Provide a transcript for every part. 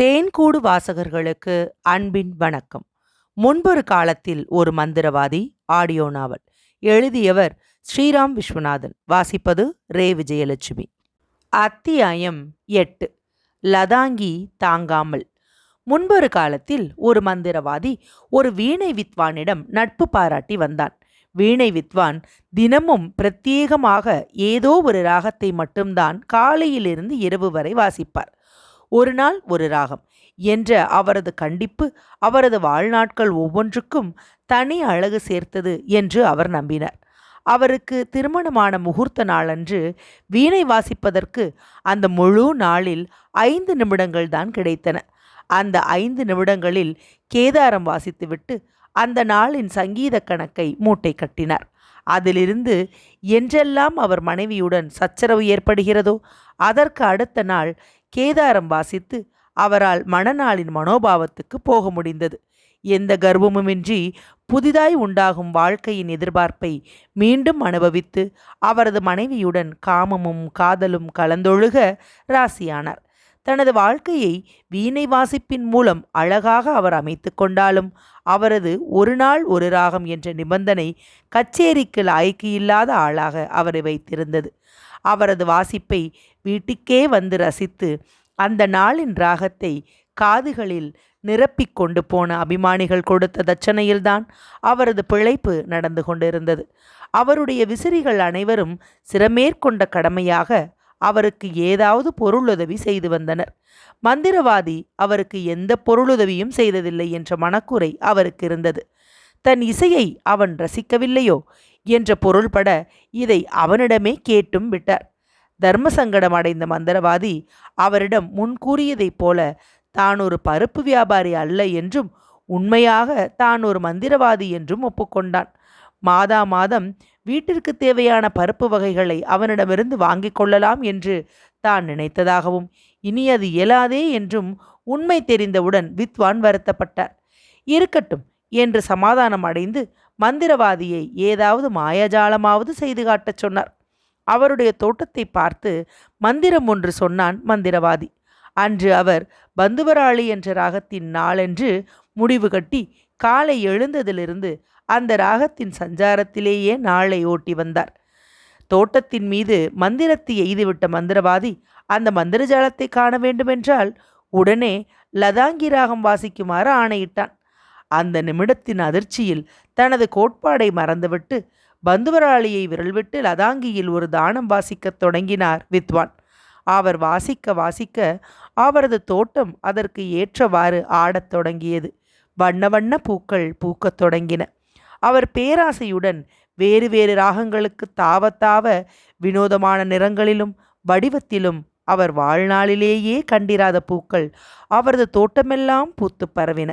தேன்கூடு வாசகர்களுக்கு அன்பின் வணக்கம். முன்பொரு காலத்தில் ஒரு மந்திரவாதி ஆடியோ நாவல் எழுதியவர் ஸ்ரீராம் விஸ்வநாதன். வாசிப்பது ரே. விஜயலட்சுமி. அத்தியாயம் எட்டு. லதாங்கி தாங்காமல். முன்பொரு காலத்தில் ஒரு மந்திரவாதி ஒரு வீணை வித்வானிடம் நட்பு பாராட்டி வந்தான். வீணை வித்வான் தினமும் பிரத்யேகமாக ஏதோ ஒரு ராகத்தை மட்டும்தான் காலையிலிருந்து இரவு வரை வாசிப்பார். ஒரு நாள் ஒரு ராகம் என்ற அவரது கண்டிப்பு அவரது வாழ்நாட்கள் ஒவ்வொன்றுக்கும் தனி அழகு சேர்த்தது என்று அவர் நம்பினார். அவருக்கு திருமணமான முகூர்த்த நாளன்று வீணை வாசிப்பதற்கு அந்த முழு நாளில் ஐந்து நிமிடங்கள் தான் கிடைத்தன. அந்த ஐந்து நிமிடங்களில் கேதாரம் வாசித்துவிட்டு அந்த நாளின் சங்கீத கணக்கை மூட்டை கட்டினார். அதிலிருந்து என்றெல்லாம் அவர் மனைவியுடன் சச்சரவு ஏற்படுகிறதோ அதற்கு அடுத்த நாள் கேதாரம் வாசித்து அவரால் மணநாளின் மனோபாவத்துக்கு போக முடிந்தது. எந்த கர்வமுமின்றி புதிதாய் உண்டாகும் வாழ்க்கையின் எதிர்பார்ப்பை மீண்டும் அனுபவித்து அவரது மனைவியுடன் காமமும் காதலும் கலந்தொழுக ராசியானார். தனது வாழ்க்கையை வீணை வாசிப்பின் மூலம் அழகாக அவர் அமைத்து கொண்டாலும் அவரது ஒரு நாள் ஒரு ராகம் என்ற நிபந்தனை கச்சேரிக்கு லாய்க்கு இல்லாத ஆளாக அவரை வைத்திருந்தது. அவரது வாசிப்பை வீட்டுக்கே வந்து ரசித்து அந்த நாளின் ராகத்தை காதுகளில் நிரப்பிக் கொண்டு போன அபிமானிகள் கொடுத்த தட்சணையில்தான் அவரது பிழைப்பு நடந்து கொண்டிருந்தது. அவருடைய விசிறிகள் அனைவரும் சிறமேற்கொண்ட கடமையாக அவருக்கு ஏதாவது பொருளுதவி செய்து வந்தனர். மந்திரவாதி அவருக்கு எந்த பொருளுதவியும் செய்ததில்லை என்ற மனக்குறை அவருக்கு இருந்தது. தன் இசையை அவன் ரசிக்கவில்லையோ என்ற பொருள்பட இதை அவனிடமே கேட்டும் விட்டார். தர்ம சங்கடம் அடைந்த மந்திரவாதி அவரிடம் முன் கூறியதைப் போல தான் ஒரு பருப்பு வியாபாரி அல்ல என்றும் உண்மையாக தான் ஒரு மந்திரவாதி என்றும் ஒப்புக்கொண்டான். மாதா மாதம் வீட்டிற்கு தேவையான பருப்பு வகைகளை அவனிடமிருந்து வாங்கிக் கொள்ளலாம் என்று தான் நினைத்ததாகவும் இனி அது இயலாதே என்றும் உண்மை தெரிந்தவுடன் வித்வான் வருத்தப்பட்டார். இருக்கட்டும் என்று சமாதானம் அடைந்து மந்திரவாதியை ஏதாவது மாயாஜாலமாவது செய்து காட்டச் சொன்னார். அவருடைய தோட்டத்தை பார்த்து மந்திரம் ஒன்று சொன்னான் மந்திரவாதி. அன்று அவர் பந்துவராளி என்ற ராகத்தின் நாளென்று முடிவு கட்டி காலை எழுந்ததிலிருந்து அந்த ராகத்தின் சஞ்சாரத்திலேயே நாளை ஓட்டி வந்தார். தோட்டத்தின் மீது மந்திரத்தை எய்துவிட்ட மந்திரவாதி அந்த மந்திரஜாலத்தை காண வேண்டுமென்றால் உடனே லதாங்கி ராகம் வாசிக்குமாறு ஆணையிட்டான். அந்த நிமிடத்தின் அதிர்ச்சியில் தனது கோட்பாடை மறந்துவிட்டு பந்துவராளியை விரல்விட்டு லதாங்கியில் ஒரு தானம் வாசிக்கத் தொடங்கினார் வித்வான். அவர் வாசிக்க வாசிக்க அவரது தோட்டம் அதற்கு ஏற்றவாறு ஆடத் தொடங்கியது. வண்ண வண்ண பூக்கள் பூக்கத் தொடங்கின. அவர் பேராசையுடன் வேறு வேறு ராகங்களுக்கு தாவத்தாவ வினோதமான நிறங்களிலும் வடிவத்திலும் அவர் வாழ்நாளிலேயே கண்டிராத பூக்கள் அவரது தோட்டமெல்லாம் பூத்து பரவின.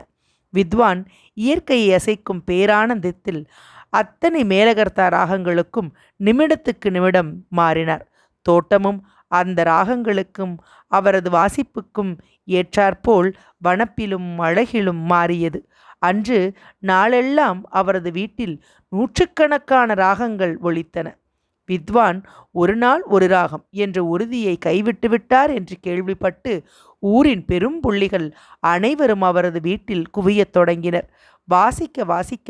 வித்வான் இயற்கையை அசைக்கும் பேரானந்தத்தில் அத்தனை மேலகர்த்தா ராகங்களுக்கும் நிமிடத்துக்கு நிமிடம் மாறினார். தோட்டமும் அந்த ராகங்களுக்கும் அவரது வாசிப்புக்கும் ஏற்றாற்போல் வனப்பிலும் அழகிலும் மாறியது. அன்று நாளெல்லாம் அவரது வீட்டில் நூற்றுக்கணக்கான ராகங்கள் ஒழித்தன வித்வான் ஒரு நாள் ஒரு ராகம் என்ற உறுதியை கைவிட்டு விட்டார் என்று கேள்விப்பட்டு ஊரின் பெரும் புள்ளிகள் அனைவரும் அவரது வீட்டில் குவியத் தொடங்கினர். வாசிக்க வாசிக்க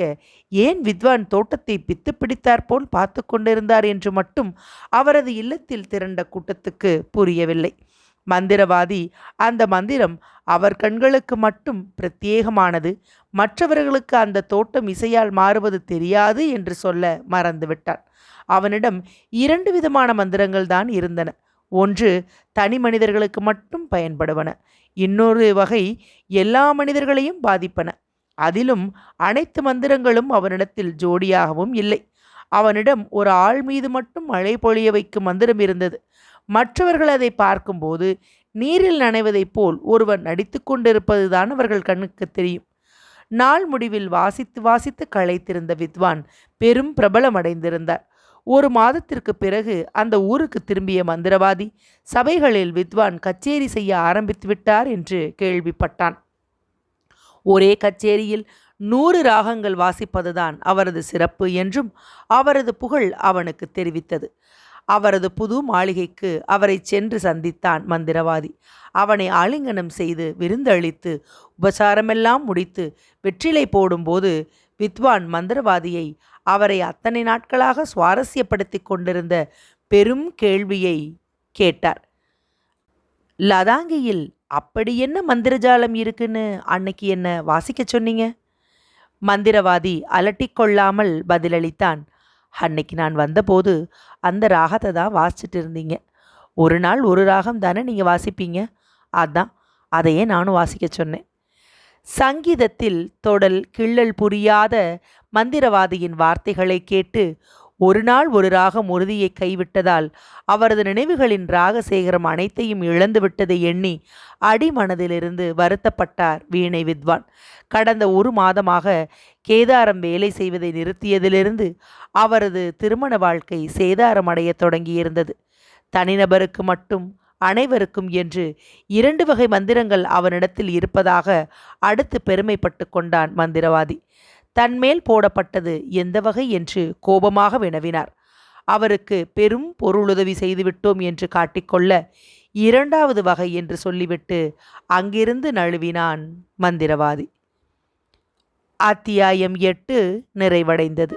ஏன் வித்வான் தோட்டத்தை பித்து பிடித்தாற்போல் பார்த்து கொண்டிருந்தார் என்று மட்டும் அவரது இல்லத்தில் திரண்ட கூட்டத்துக்கு புரியவில்லை. மந்திரவாதி. அந்த மந்திரம் அவர் கண்களுக்கு மட்டும் பிரத்யேகமானது. மற்றவர்களுக்கு அந்த தோட்டம் இசையால் மாறுவது தெரியாது என்று சொல்ல மறந்துவிட்டான். அவனிடம் இரண்டு விதமான மந்திரங்கள் தான் இருந்தன. ஒன்று தனி மனிதர்களுக்கு மட்டும் பயன்படுவன. இன்னொரு வகை எல்லா மனிதர்களையும் பாதிப்பன. அதிலும் அனைத்து மந்திரங்களும் அவனிடத்தில் ஜோடியாகவும் இல்லை. அவனிடம் ஒரு ஆள் மீது மட்டும் மழை பொழிய வைக்கும் மந்திரம் இருந்தது. மற்றவர்கள் அதை பார்க்கும்போது நீரில் நனைவதைப் போல் ஒருவன் நடித்து கொண்டிருப்பதுதான் அவர்கள் கண்ணுக்கு தெரியும். நாள் முடிவில் வாசித்து வாசித்து களைத்திருந்த வித்வான் பெரும் பிரபலமடைந்திருந்தார். ஒரு மாதத்திற்கு பிறகு அந்த ஊருக்கு திரும்பிய மந்திரவாதி சபைகளில் வித்வான் கச்சேரி செய்ய ஆரம்பித்து விட்டார் என்று கேள்விப்பட்டான். ஒரே கச்சேரியில் நூறு ராகங்கள் வாசிப்பதுதான் அவரது சிறப்பு என்றும் அவரது புகழ் அவனுக்கு தெரிவித்தது. அவரது புது மாளிகைக்கு அவரை சென்று சந்தித்தான் மந்திரவாதி. அவனை ஆலிங்கனம் செய்து விருந்தளித்து உபசாரமெல்லாம் முடித்து வெற்றிலை போடும்போது வித்வான் மந்திரவாதியை அவரை அத்தனை நாட்களாக சுவாரஸ்யப்படுத்தி கொண்டிருந்த பெரும் கேள்வியை கேட்டார். லதாங்கியில் அப்படி என்ன மந்திரஜாலம் இருக்குன்னு அன்னைக்கு என்ன வாசிக்க சொன்னீங்க? மந்திரவாதி அலட்டிக்கொள்ளாமல் பதிலளித்தான். அன்னைக்கு நான் வந்தபோது அந்த ராகத்தை தான் வாசிச்சுட்டு இருந்தீங்க. ஒரு நாள் ஒரு ராகம் தானே நீங்கள் வாசிப்பீங்க? அதான் அதையே நானும் வாசிக்க சொன்னேன். சங்கீதத்தில் தொடல் கிள்ளல் புரியாத மந்திரவாதியின் வார்த்தைகளை கேட்டு ஒரு நாள் ஒரு ராகம் உறுதியை கைவிட்டதால் அவரது நினைவுகளின் ராகசேகரம் அனைத்தையும் இழந்து விட்டதை எண்ணி அடிமனதிலிருந்து வருத்தப்பட்டார் வீணை வித்வான். கடந்த ஒரு மாதமாக கேதாரம் வேலை செய்வதை நிறுத்தியதிலிருந்து அவரது திருமண வாழ்க்கை சேதாரமடைய தொடங்கியிருந்தது. தனிநபருக்கு மட்டும் அனைவருக்கும் என்று இரண்டு வகை மந்திரங்கள் அவனிடத்தில் இருப்பதாக அடுத்து பெருமைப்பட்டு கொண்டான் மந்திரவாதி. தன்மேல் போடப்பட்டது எந்த வகை என்று கோபமாக வினவினார். அவருக்கு பெரும் பொருளுதவி செய்துவிட்டோம் என்று காட்டிக்கொள்ள இரண்டாவது வகை என்று சொல்லிவிட்டு அங்கிருந்து நழுவினான் மந்திரவாதி. அத்தியாயம் எட்டு நிறைவடைந்தது.